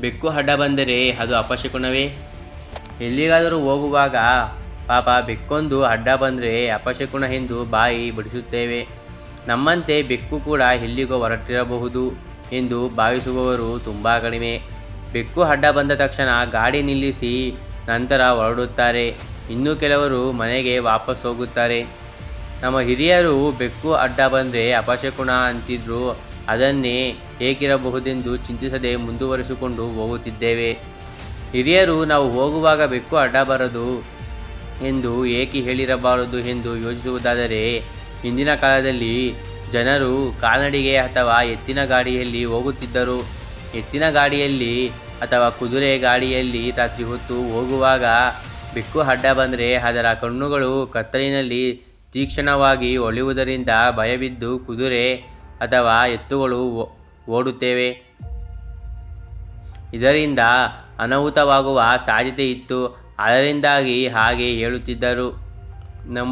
ಬೆಕ್ಕು ಅಡ್ಡ ಬಂದರೆ ಅದು ಅಪಶಕುನವೇ? ಎಲ್ಲಿಗಾದರೂ ಹೋಗುವಾಗ ಪಾಪ ಬೆಕ್ಕೊಂದು ಅಡ್ಡ ಬಂದರೆ ಅಪಶಕುನ ಎಂದು ಬಾಯಿ ಬಡಿಸುತ್ತೇವೆ. ನಮ್ಮಂತೆ ಬೆಕ್ಕು ಕೂಡ ಎಲ್ಲಿಗೋ ಹೊರಟಿರಬಹುದು ಎಂದು ಭಾವಿಸುವವರು ತುಂಬ ಕಡಿಮೆ. ಬೆಕ್ಕು ಅಡ್ಡ ಬಂದ ತಕ್ಷಣ ಗಾಡಿ ನಿಲ್ಲಿಸಿ ನಂತರ ಹೊರಡುತ್ತಾರೆ. ಇನ್ನು ಕೆಲವರು ಮನೆಗೆ ವಾಪಸ್ ಹೋಗುತ್ತಾರೆ. ನಮ್ಮ ಹಿರಿಯರು ಬೆಕ್ಕು ಅಡ್ಡ ಬಂದರೆ ಅಪಶಕುನ ಅಂತಿದ್ರು ಅದನ್ನೇ ಏಕಿರಬಹುದೆಂದು ಚಿಂತಿಸದೆ ಮುಂದುವರಿಸಿಕೊಂಡು ಹೋಗುತ್ತಿದ್ದೇವೆ. ಹಿರಿಯರು, ನಾವು ಹೋಗುವಾಗ ಬೆಕ್ಕು ಅಡ್ಡಬಾರದು ಎಂದು ಏಕೆ ಹೇಳಿರಬಾರದು ಎಂದು ಯೋಚಿಸುವುದಾದರೆ, ಹಿಂದಿನ ಕಾಲದಲ್ಲಿ ಜನರು ಕಾಲ್ನಡಿಗೆ ಅಥವಾ ಎತ್ತಿನ ಗಾಡಿಯಲ್ಲಿ ಹೋಗುತ್ತಿದ್ದರು. ಎತ್ತಿನ ಗಾಡಿಯಲ್ಲಿ ಅಥವಾ ಕುದುರೆ ಗಾಡಿಯಲ್ಲಿ ರಾತ್ರಿ ಹೊತ್ತು ಹೋಗುವಾಗ ಬೆಕ್ಕು ಅಡ್ಡ ಬಂದರೆ ಅದರ ಕಣ್ಣುಗಳು ಕತ್ತಲಿನಲ್ಲಿ ತೀಕ್ಷ್ಣವಾಗಿ ಹೊಳೆಯುವುದರಿಂದ ಭಯಬಿದ್ದು ಕುದುರೆ ಅಥವಾ ಎತ್ತುಗಳು ಓಡುತ್ತೇವೆ. ಇದರಿಂದ ಅನಾಹುತವಾಗುವ ಸಾಧ್ಯತೆ ಇತ್ತು. ಅದರಿಂದಾಗಿ ಹಾಗೆ ಹೇಳುತ್ತಿದ್ದರು. ನಮ್ಮ